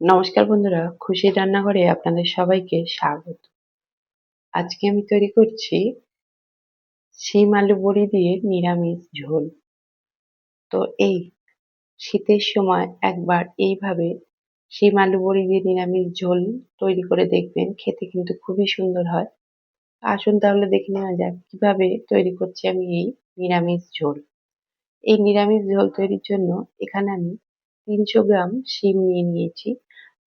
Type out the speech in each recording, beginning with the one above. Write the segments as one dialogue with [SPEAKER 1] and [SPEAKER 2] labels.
[SPEAKER 1] নমস্কার বন্ধুরা খুশির রান্নাঘরে আপনাদের সবাইকে স্বাগত। আজকে আমি তৈরি করছি শিম আলু বড়ি দিয়ে নিরামিষ ঝোল। তো এই শীতের সময় একবার এইভাবে শিম আলু বড়ি দিয়ে নিরামিষ ঝোল তৈরি করে দেখবেন, খেতে কিন্তু খুবই সুন্দর হয়। আসুন তাহলে দেখে নেওয়া যাক কীভাবে তৈরি করছি আমি এই নিরামিষ ঝোল। এই নিরামিষ ঝোল তৈরির জন্য এখানে আমি তিনশো গ্রাম শিম নিয়ে নিয়েছি।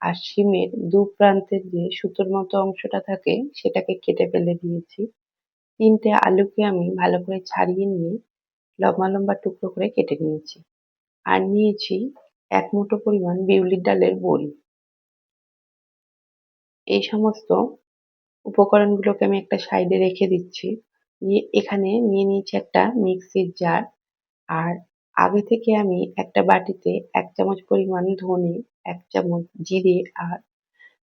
[SPEAKER 1] আর শিমের দু প্রান্তের যে সুতোর মতো অংশটা থাকে, সেটাকে কেটে ফেলে দিয়েছি। তিনটে আলুকে আমি ভালো করে ছাড়িয়ে নিয়ে লম্বা লম্বা টুকরো করে কেটে নিয়েছি। আর নিয়েছি এক মুঠো পরিমাণ বিউলির ডালের বড়ি। এই সমস্ত উপকরণগুলোকে আমি একটা সাইডে রেখে দিচ্ছি। নিয়ে এখানে নিয়ে নিয়েছি একটা মিক্সির জার আর আগে থেকে আমি একটা বাটিতে এক চামচ পরিমাণ ধনে, এক চামচ জিরে আর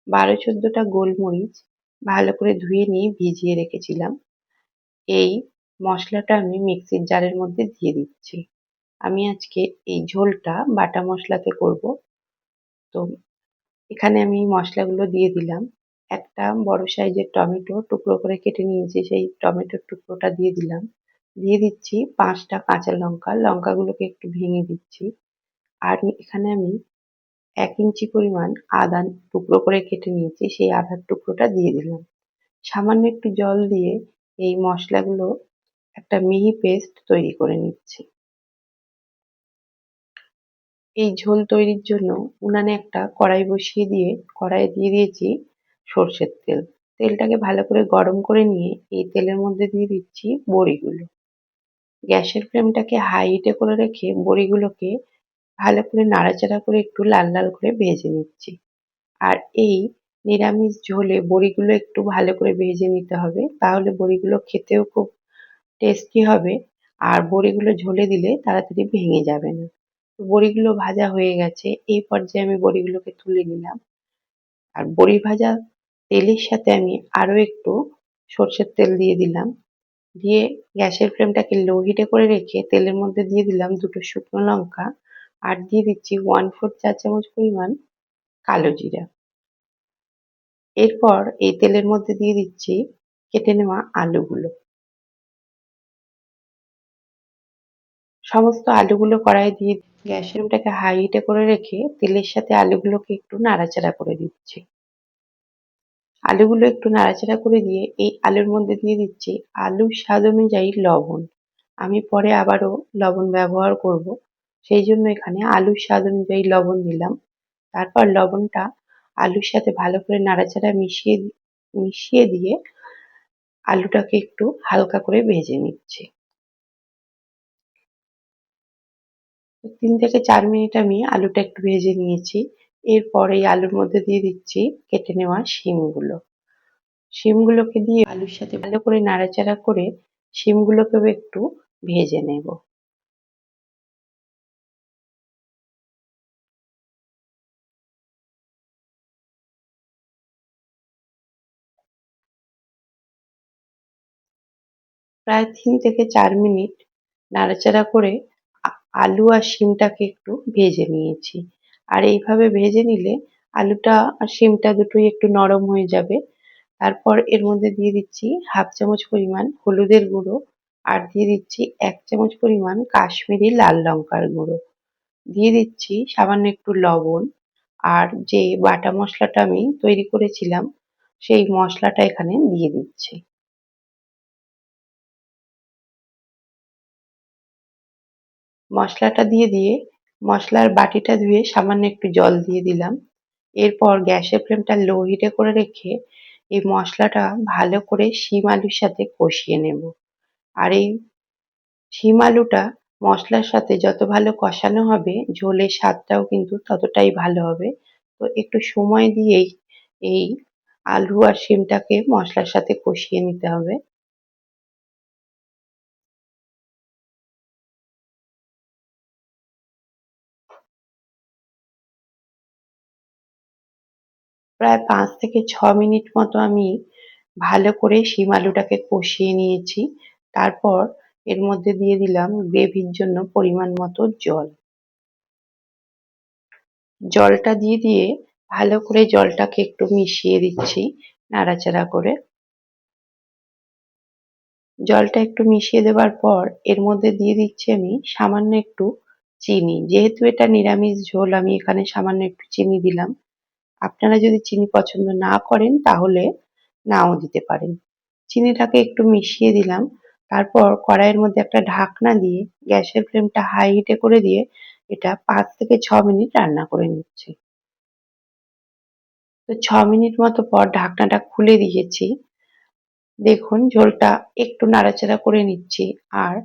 [SPEAKER 1] বারো চোদ্দটা গোলমরিচ ভালো করে ধুয়ে নিয়ে ভিজিয়ে রেখেছিলাম। এই মশলাটা আমি মিক্সির জারের মধ্যে দিয়ে দিচ্ছি। আমি আজকে এই ঝোলটা বাটা মশলাতে করব। তো এখানে আমি মশলাগুলো দিয়ে দিলাম। একটা বড় সাইজের টমেটো টুকরো করে কেটে নিয়েছি, সেই টমেটোর টুকরোটা দিয়ে দিলাম। দিয়ে দিচ্ছি পাঁচটা কাঁচা লঙ্কা। লঙ্কাগুলোকে একটু ভেঙে দিচ্ছি। আর এখানে আমি এক ইঞ্চি পরিমাণ আদা টুকরো করে কেটে নিয়েছি, সেই আদার টুকরোটা দিয়ে দিলাম। সামান্য একটু জল দিয়ে এই মশলাগুলো একটা মিহি পেস্ট তৈরি করে নিচ্ছি। এই ঝোল তৈরির জন্য উনানে একটা কড়াই বসিয়ে দিয়ে, কড়াইয়ে দিয়ে দিয়েছি সর্ষের তেল। তেলটাকে ভালো করে গরম করে নিয়ে এই তেলের মধ্যে দিয়ে দিচ্ছি বড়িগুলো। গ্যাসের ফ্লেমটাকে হাই হিটে করে রেখে বড়িগুলোকে ভালো করে নাড়াচাড়া করে একটু লাল লাল করে ভেজে নিচ্ছি। আর এই নিরামিষ ঝোলে বড়িগুলো একটু ভালো করে ভেজে নিতে হবে, তাহলে বড়িগুলো খেতেও খুব টেস্টি হবে আর বড়িগুলো ঝোলে দিলে তাড়াতাড়ি ভেঙে যাবে না। বড়িগুলো ভাজা হয়ে গেছে, এই পর্যায়ে আমি বড়িগুলোকে তুলে নিলাম। আর বড়ি ভাজা তেলের সাথে আমি আরও একটু সর্ষের তেল দিয়ে দিলাম। দিয়ে গ্যাসের ফ্লেমটাকে লো হিটে করে রেখে তেলের মধ্যে দিয়ে দিলাম দুটো শুকনো লঙ্কা আর দিয়ে দিচ্ছি ওয়ান ফোর চা চামচ পরিমাণ কালো জিরা। এরপর এই তেলের মধ্যে দিয়ে দিচ্ছি কেটে নেওয়া আলুগুলো। সমস্ত আলুগুলো কড়াই দিয়ে গ্যাসের ফ্লেমটাকে হাই হিটে করে রেখে তেলের সাথে আলুগুলোকে একটু নাড়াচাড়া করে দিচ্ছি। আলুগুলো একটু নাড়াচাড়া করে দিয়ে এই আলুর মধ্যে দিয়ে দিচ্ছি আলুর স্বাদ অনুযায়ী লবণ। আমি পরে আবারও লবণ ব্যবহার করব। সেই জন্য এখানে আলুর স্বাদ অনুযায়ী লবণ দিলাম। তারপর লবণটা আলুর সাথে ভালো করে নাড়াচাড়া মিশিয়ে মিশিয়ে দিয়ে আলুটাকে একটু হালকা করে ভেজে নিচ্ছি। তিন থেকে চার মিনিট আমি আলুটা একটু ভেজে নিয়েছি। এরপর আলুর মধ্যে দিয়ে দিচ্ছি কেটে নেওয়া শিমগুলো। শিমগুলোকে দিয়ে আলুর সাথে ভালো করে নাড়াচাড়া করে শিমগুলোকেও একটু ভেজে নেব। প্রায় তিন থেকে চার মিনিট নাড়াচাড়া করে আলু আর শিমটাকে একটু ভেজে নিয়েছি। আর এইভাবে ভেজে নিলে আলুটা আর শিমটা দুটোই একটু নরম হয়ে যাবে। তারপর এর মধ্যে দিয়ে দিচ্ছি হাফ চামচ পরিমাণ হলুদের গুঁড়ো আর দিয়ে দিচ্ছি এক চামচ পরিমাণ কাশ্মীরি লাল লঙ্কার গুঁড়ো। দিয়ে দিচ্ছি সামান্য একটু লবণ আর যে বাটা মশলাটা আমি তৈরি করেছিলাম সেই মশলাটা এখানে দিয়ে দিচ্ছি। মশলাটা দিয়ে দিয়ে মশলার বাটিটা ধুয়ে সামান্য একটু জল দিয়ে দিলাম। এরপর গ্যাসের ফ্লেমটা লো হিটে করে রেখে এই মশলাটা ভালো করে শিম আলুর সাথে কষিয়ে নেব। আর এই শিম আলুটা মশলার সাথে যত ভালো কষানো হবে, ঝোলের স্বাদটাও কিন্তু ততটাই ভালো হবে। তো একটু সময় দিয়েই এই আলু আর শিমটাকে মশলার সাথে কষিয়ে নিতে হবে। প্রায় পাঁচ থেকে ছ মিনিট মতো আমি ভালো করে শিম আলুটাকে কষিয়ে নিয়েছি। তারপর এর মধ্যে দিয়ে দিলাম গ্রেভির জন্য পরিমাণ মতো জল। জলটা দিয়ে দিয়ে ভালো করে জলটাকে একটু মিশিয়ে দিচ্ছি নাড়াচাড়া করে। জলটা একটু মিশিয়ে দেওয়ার পর এর মধ্যে দিয়ে দিচ্ছি আমি সামান্য একটু চিনি। যেহেতু এটা নিরামিষ ঝোল, আমি এখানে সামান্য একটু চিনি দিলাম। আপনারা যদি চিনি পছন্দ না করেন, তাহলে নাও দিতে পারেন। চিনিটাকে একটু মিশিয়ে দিলাম। তারপর কড়াইয়ের মধ্যে একটা ঢাকনা দিয়ে গ্যাসের ফ্লেমটা হাই হিটে করে দিয়ে এটা পাঁচ থেকে ছ মিনিট রান্না করে নিচ্ছি। তো ছ মিনিট মতো পর ঢাকনাটা খুলে দিয়েছি। দেখুন, ঝোলটা একটু নাড়াচাড়া করে নিচ্ছি আর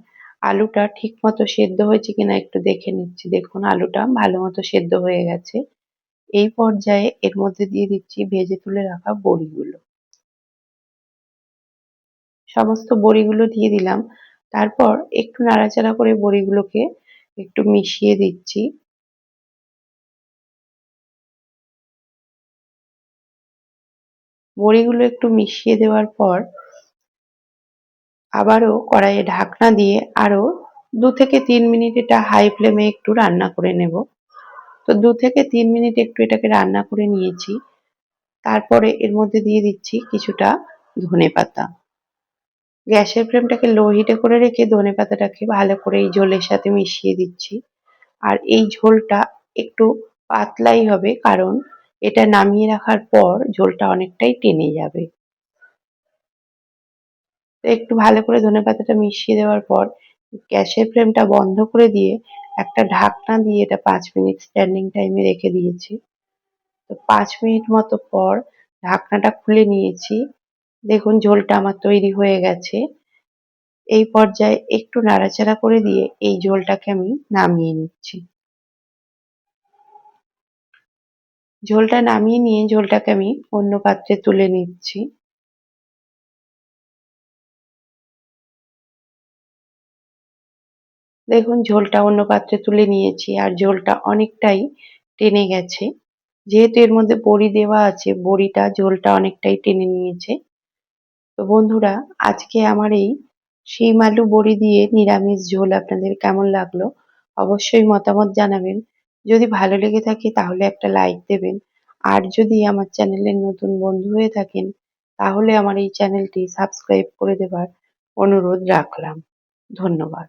[SPEAKER 1] আলুটা ঠিক মতো সেদ্ধ হয়েছে কিনা একটু দেখে নিচ্ছি। দেখুন, আলুটা ভালো মতো সেদ্ধ হয়ে গেছে। এই পর্যায়ে এর মধ্যে দিয়ে দিচ্ছি ভেজে তুলে রাখা বড়িগুলো। সমস্ত বড়িগুলো দিয়ে দিলাম। তারপর একটু নাড়াচাড়া করে বড়িগুলোকে একটু মিশিয়ে দিচ্ছি। বড়িগুলো একটু মিশিয়ে দেওয়ার পর আবারও কড়াইয়ে ঢাকনা দিয়ে আরও দু থেকে তিন মিনিট এটা হাই ফ্লেমে একটু রান্না করে নেব। তো দু থেকে তিন মিনিট একটু এটাকে রান্না করে নিয়েছি। তারপরে এর মধ্যে দিয়ে দিচ্ছি কিছুটা ধনে পাতা। গ্যাসের ফ্লেমটাকে লো হিটে করে রেখে ধনে পাতাটাকে ভালো করে এই ঝোলের সাথে মিশিয়ে দিচ্ছি। আর এই ঝোলটা একটু পাতলাই হবে কারণ এটা নামিয়ে রাখার পর ঝোলটা অনেকটাই টেনে যাবে। একটু ভালো করে ধনে পাতাটা মিশিয়ে দেওয়ার পর গ্যাসের ফ্লেমটা বন্ধ করে দিয়ে একটা ঢাকনা দিয়ে এটা পাঁচ মিনিট স্ট্যান্ডিং টাইমে রেখে দিয়েছি। তো পাঁচ মিনিট মতো পর ঢাকনাটা খুলে নিয়েছি। দেখুন, ঝোলটা আমার তৈরি হয়ে গেছে। এই পর্যায়ে একটু নাড়াচাড়া করে দিয়ে এই ঝোলটাকে আমি নামিয়ে নিচ্ছি। ঝোলটা নামিয়ে নিয়ে ঝোলটাকে আমি অন্য পাত্রে তুলে নিচ্ছি। দেখুন, ঝোলটা অন্য পাত্রে তুলে নিয়েছি আর ঝোলটা অনেকটাই টেনে গেছে। যেহেতু এর মধ্যে বড়ি দেওয়া আছে, বড়িটা ঝোলটা অনেকটাই টেনে নিয়েছে। তো বন্ধুরা, আজকে আমার এই শিম আলু বড়ি দিয়ে নিরামিষ ঝোল আপনাদের কেমন লাগল অবশ্যই মতামত জানাবেন। যদি ভালো লেগে থাকে তাহলে একটা লাইক দেবেন। আর যদি আমার চ্যানেলের নতুন বন্ধু হয়ে থাকেন, তাহলে আমার এই চ্যানেলটি সাবস্ক্রাইব করে দেবার অনুরোধ রাখলাম। ধন্যবাদ।